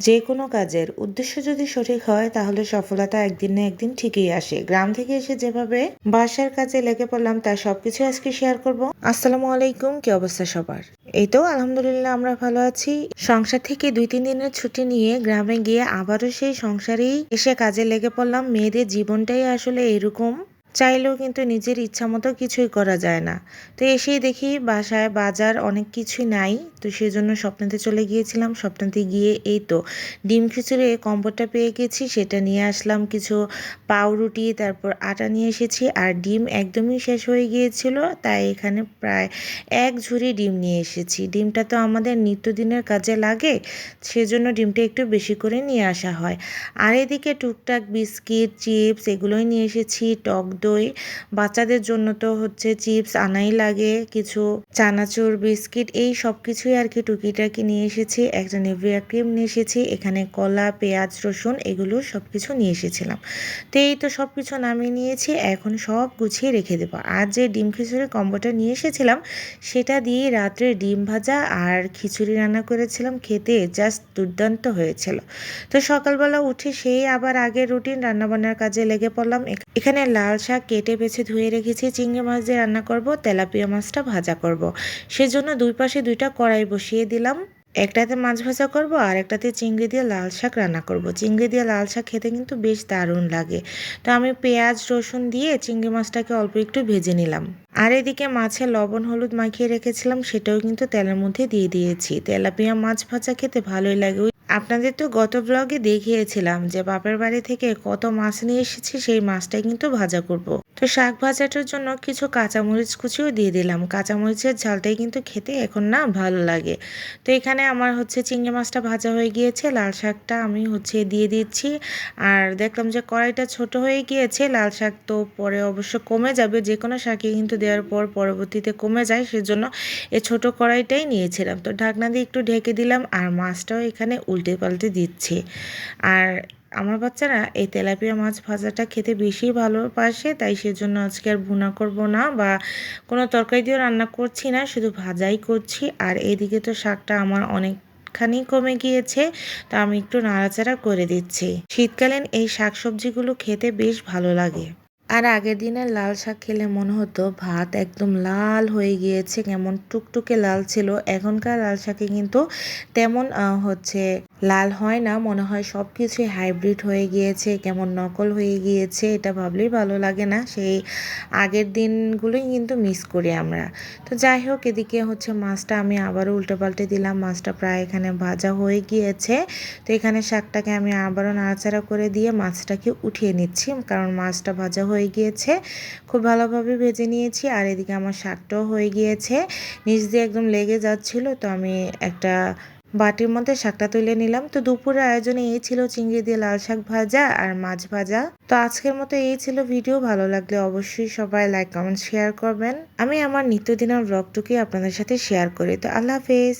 যে কোনো কাজের উদ্দেশ্য যদি সঠিক হয়, তাহলে সফলতা একদিন না একদিন ঠিকই আসে। গ্রাম থেকে এসে যেভাবে বাসার কাজে লেগে পড়লাম তার সবকিছু আজকে শেয়ার করব। আসসালামু আলাইকুম, কি অবস্থা সবার? এই তো, আলহামদুলিল্লাহ, আমরা ভালো আছি। সংসার থেকে দুই, তিন দিনের ছুটি নিয়ে গ্রামে গিয়ে আবারও সেই সংসারেই এসে কাজে লেগে পড়লাম। মেয়েদের জীবনটাই আসলে এরকম চাইলেও কিন্তু নিজের ইচ্ছা মতো কিছুই করা যায় না। তো এসেই দেখি বাসায় বাজার অনেক কিছুই নাই। তো সেই জন্য স্বপ্নাতে চলে গিয়েছিলাম, স্বপ্নাতে গিয়ে এই তো ডিম খিচুড়ি কম্পোটটা পেয়ে গেছি, সেটা নিয়ে আসলাম কিছু পাউরুটি, তারপর আটা নিয়ে এসেছি আর ডিম একদমই শেষ হয়ে গিয়েছিল, তাই এখানে প্রায় এক ঝুড়ি ডিম নিয়ে এসেছি। ডিমটা তো আমাদের নিত্যদিনের কাজে লাগে, সেজন্য ডিমটা একটু বেশি করে নিয়ে আসা হয়। আর এদিকে টুকটাক বিস্কিট, চিপস, এগুলোই নিয়ে এসেছি, টক দই বাচ্চাদের জন্য তো হচ্ছে চিপস আনাই লাগে, কিছু চানাচুর, বিস্কিট, এই সব কিছুই আর কি টুকিটাকি নিয়ে এসেছি। একটা নেভিয়া ক্রিম নিয়ে এসেছি, এখানে কলা, পেঁয়াজ, রসুন, এগুলো সব কিছু নিয়ে এসেছিলাম। তো এই তো সব কিছু নামিয়ে নিয়েছি, এখন সব গুছিয়ে রেখে দেবো। আর যে ডিম খিচুড়ি কম্বোটা নিয়ে এসেছিলাম, সেটা দিয়ে রাত্রে ডিম ভাজা আর খিচুড়ি রান্না করেছিলাম, খেতে জাস্ট দুর্দান্ত হয়েছিল। তো সকালবেলা উঠে সেই আবার আগের রুটিন, রান্নাবান্নার কাজে লেগে পড়লাম। এখানে লাল শাক কেটে বেছে ধুয়ে রেখেছি, চিংড়ি মাছ দিয়ে রান্না করব, তেলাপিয়া মাছটা ভাজা করব। সেজন্য দুই পাশে দুইটা কড়াই বসিয়ে দিলাম। একটাতে মাছ ভাজা করব আর একটাতে চিংড়ি দিয়ে লাল শাক রান্না করব। চিংড়ি দিয়ে লাল শাক খেতে কিন্তু বেশ দারুণ লাগে। তো আমি পেঁয়াজ, রসুন দিয়ে চিংড়ি মাছটাকে অল্প একটু ভেজে নিলাম। আর এদিকে মাছে লবণ, হলুদ মাখিয়ে রেখেছিলাম, সেটাও কিন্তু তেলের মধ্যে দিয়ে দিয়েছি। তেলাপিয়া মাছ ভাজা খেতে ভালোই লাগে। আপনাদের তো গত ব্লগে দেখিয়েছিলাম যে বাপের বাড়ি থেকে কত মাছ নিয়ে এসেছি, সেই মাছটাই কিন্তু ভাজা করব। তো শাক ভাজাটার জন্য কিছু কাঁচামরিচ কুচিও দিয়ে দিলাম। কাঁচামরিচের ঝালটাই কিন্তু খেতে এখন না ভালো লাগে। তো এখানে আমার হচ্ছে চিংড়ি মাছটা ভাজা হয়ে গিয়েছে, লাল শাকটা আমি হচ্ছে দিয়ে দিচ্ছি। আর দেখলাম যে কড়াইটা ছোট হয়ে গিয়েছে, লাল শাক তো পরে অবশ্য কমে যাবে যে কোনো শাকে কিন্তু দেওয়ার পর পরবর্তীতে কমে যায়, সেজন্য এই ছোট কড়াইটাই নিয়েছিলাম। তো ঢাকনা দিয়ে একটু ঢেকে দিলাম, আর মাছটাও এখানে উল্টে পাল্টে দিচ্ছে। আর আমার বাচ্চারা এই তেলাপিয়া মাছ ভাজাটা খেতে বেশি ভালোবাসে, তাই সেজন্য আজকে আর ভুনা করব না বা কোনো তরকারি দিয়েও রান্না করছি না, শুধু ভাজাই করছি। আর এদিকে তো শাকটা আমার অনেক খানি কমে গিয়েছে, তো আমি একটু নাড়াচাড়া করে দিচ্ছি। শীতকালীন এই শাকসবজিগুলো খেতে বেশ ভালো লাগে। আর আগের দিনের লাল শাক খেলে মনে হতো ভাত একদম লাল হয়ে গিয়েছে, কেমন টুকটুকে লাল ছিল। এখনকার লাল শাকে কিন্তু তেমন হচ্ছে লাল হয় না, মনে হয় সব কিছুই হাইব্রিড হয়ে গিয়েছে, কেমন নকল হয়ে গিয়েছে, এটা ভাবলেই ভালো লাগে না। সেই আগের দিনগুলোই কিন্তু মিস করি আমরা। তো যাই হোক, এদিকে হচ্ছে মাছটা আমি আবারও উল্টে পাল্টে দিলাম, মাছটা প্রায় এখানে ভাজা হয়ে গিয়েছে। তো এখানে শাকটাকে আমি আবারও নাড়াচাড়া করে দিয়ে মাছটাকে উঠিয়ে নিচ্ছি, কারণ মাছটা ভাজা হয়ে গিয়েছে। খুব ভালোভাবে ভেজে নিয়েছি আর এদিকে আমার শাকটাও হয়ে গিয়েছে। নিচ দিয়ে একদম লেগে যাচ্ছিল, তো আমি একটা বাটির মধ্যে শাকটা তুলে নিলাম। তো দুপুরের আয়োজনে এই ছিল চিংড়ি দিয়ে লাল শাক ভাজা আর মাছ ভাজা। তো আজকের মতো এই ছিল ভিডিও, ভালো লাগলে অবশ্যই সবাই লাইক কমেন্ট শেয়ার করবেন। আমি আমার নিত্যদিনের ব্লগটুকুই আপনাদের সাথে শেয়ার করি। তো আল্লাহ হাফেজ।